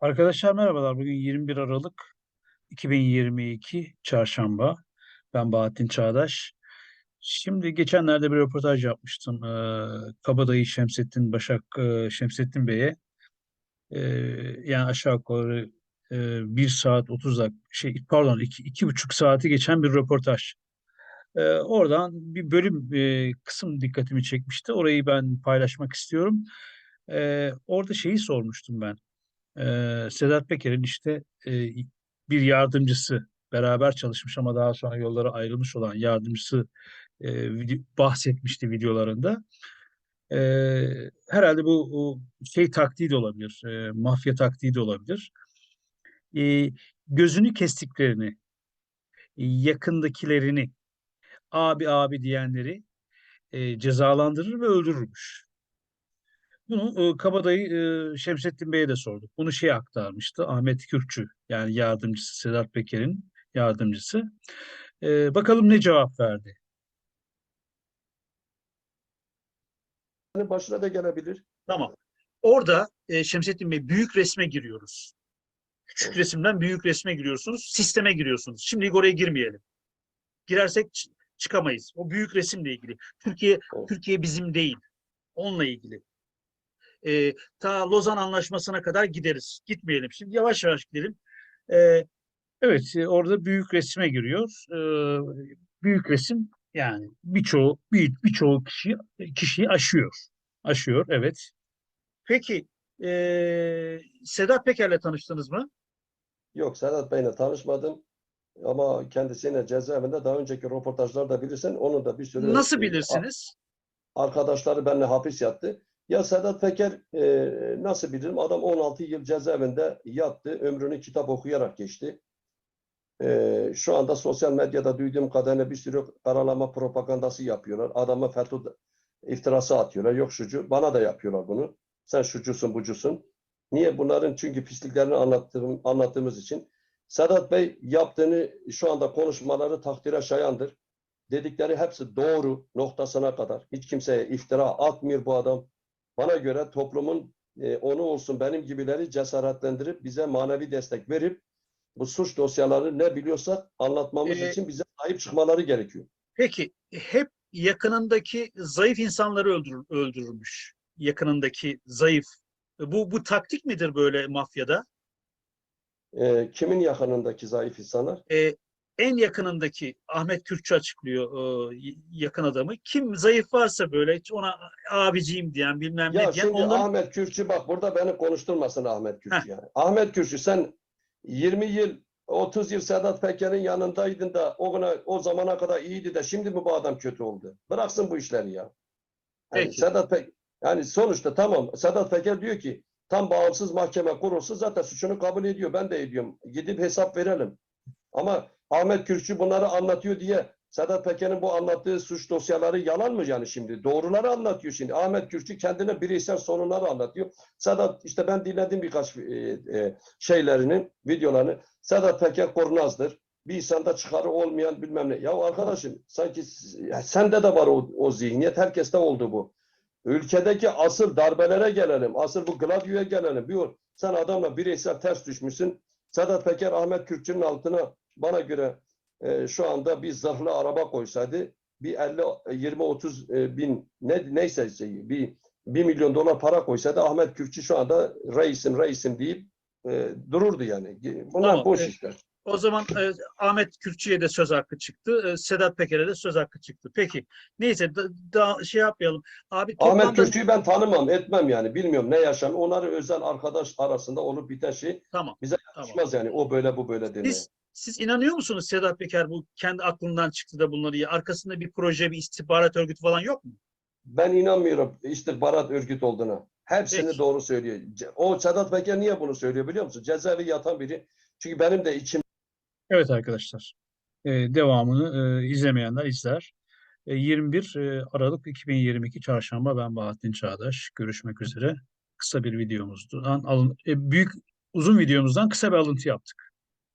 Arkadaşlar merhabalar. Bugün 21 Aralık 2022 Çarşamba. Ben Bahattin Çağdaş. Şimdi geçenlerde bir röportaj yapmıştım. Ee, Kabadayı Şemsettin Başak e, Şemsettin Bey'e. Ee, yani aşağı yukarı e, 1 saat 30 dakika şey pardon iki, iki buçuk saati geçen bir röportaj. Ee, oradan bir bölüm e, kısım dikkatimi çekmişti. Orayı ben paylaşmak istiyorum. Ee, orada şeyi sormuştum ben. Ee, Sedat Peker'in işte e, bir yardımcısı beraber çalışmış ama daha sonra yollara ayrılmış olan yardımcısı e, vide- bahsetmişti videolarında. Ee, herhalde bu o şey taktiği de olabilir, e, mafya taktiği de olabilir. Ee, gözünü kestiklerini, yakındakilerini, abi abi diyenleri e, cezalandırır ve öldürürmüş. Bunu e, kabadayı e, Şemsettin Bey'e de sorduk. Bunu şey aktarmıştı Ahmet Kürkçü yani yardımcısı Sedat Peker'in yardımcısı. E, bakalım ne cevap verdi. başına da gelebilir. Tamam. Orada e, Şemsettin Bey büyük resme giriyoruz. Küçük resimden büyük resme giriyorsunuz. Sisteme giriyorsunuz. Şimdilik oraya girmeyelim. Girersek çıkamayız. O büyük resimle ilgili. Türkiye. Türkiye bizim değil. Onunla ilgili. E, ta Lozan Anlaşması'na kadar gideriz. Gitmeyelim. Şimdi yavaş yavaş gidelim. E, evet, e, orada büyük resme giriyor. E, büyük resim yani birçoğu bir, birçoğu kişi kişiyi aşıyor. Aşıyor, evet. Peki, e, Sedat Peker'le tanıştınız mı? Yok Sedat Bey'le tanışmadım. Ama kendisine cezaevinde daha önceki röportajlarda bilirsen onun da bir sürü Nasıl e, bilirsiniz? arkadaşları benimle hapis yattı. Ya Sedat Peker e, nasıl bilirim? Adam 16 yıl cezaevinde yattı. Ömrünü kitap okuyarak geçti. E, şu anda sosyal medyada duyduğum kadarıyla bir sürü karalama propagandası yapıyorlar. Adama FETÖ iftirası atıyorlar. Yok şucu. Bana da yapıyorlar bunu. Sen şucusun bucusun. Niye? Bunların çünkü pisliklerini anlattığım, anlattığımız için. Sedat Bey yaptığını şu anda konuşmaları takdire şayandır. Dedikleri hepsi doğru noktasına kadar. Hiç kimseye iftira atmıyor bu adam. Bana göre toplumun e, onu olsun benim gibileri cesaretlendirip bize manevi destek verip bu suç dosyaları ne biliyorsak anlatmamız Ee, için bize sahip çıkmaları gerekiyor. Peki, hep yakınındaki zayıf insanları öldürür, öldürürmüş. Yakınındaki zayıf. Bu bu taktik midir böyle mafyada? E, kimin yakınındaki zayıf insanlar? E, en yakınındaki Ahmet Kürkçü açıklıyor e, yakın adamı. Kim zayıf varsa böyle ona abiciğim diyen bilmem Ya ne diyen şimdi onların Ahmet Kürçü bak burada beni konuşturmasın Ahmet Kürçü yani. Ahmet Kürçü sen 20 yıl 30 yıl Sedat Peker'in yanındaydın da o güne, o zamana kadar iyiydi de şimdi mi bu adam kötü oldu? Bıraksın bu işleri ya. Yani Peki. Sedat Pek yani sonuçta tamam Sedat Peker diyor ki tam bağımsız mahkeme kurulsa zaten suçunu kabul ediyor. Ben de ediyorum. Gidip hesap verelim. Ama Ahmet Kürçü bunları anlatıyor diye Sedat Peker'in bu anlattığı suç dosyaları yalan mı yani şimdi? Doğruları anlatıyor şimdi. Ahmet Kürçü kendine bireysel sorunları anlatıyor. Sedat işte ben dinledim birkaç e, e, şeylerini, videolarını. Sedat Peker kurnazdır. Bir insanda çıkarı olmayan bilmem ne. Ya arkadaşım sanki ya sende de var o, o zihniyet. Herkeste oldu bu. Ülkedeki asıl darbelere gelelim. Asıl bu Gladio'ya gelelim. Bir sen adamla bireysel ters düşmüşsün. Sedat Peker Ahmet Kürkçü'nün altına bana göre e, şu anda bir zırhlı araba koysaydı bir 50 20 30 e, bin ne neyse şey, bir 1 milyon dolar para koysaydı Ahmet Kürkçü şu anda reisim reisim deyip e, dururdu yani. Bunlar Tamam, boş evet. işler. o zaman e, Ahmet Kürkçü'ye de söz hakkı çıktı. e, Sedat Peker'e de söz hakkı çıktı. Peki. Neyse da, da- şey yapmayalım. Abi Ahmet toplamda Kürkçü'yü ben tanımam, etmem yani. Bilmiyorum ne yaşam. Onları özel arkadaş arasında olup biten şey tamam. bize Tamam. yakışmaz yani. O böyle bu böyle demeye. Siz siz inanıyor musunuz Sedat Peker bu kendi aklından çıktı da bunları ya arkasında bir proje, bir istihbarat örgütü falan yok mu? Ben inanmıyorum istihbarat örgüt olduğuna. Hepsini Peki. doğru söylüyor. O Sedat Peker niye bunu söylüyor biliyor musun? Cezaevi yatan biri. Çünkü benim de içim Evet arkadaşlar. Ee, devamını e, izlemeyenler izler. E, 21 e, Aralık 2022 Çarşamba ben Bahattin Çağdaş. Görüşmek üzere. Kısa bir videomuzdan alın, e, büyük uzun videomuzdan kısa bir alıntı yaptık.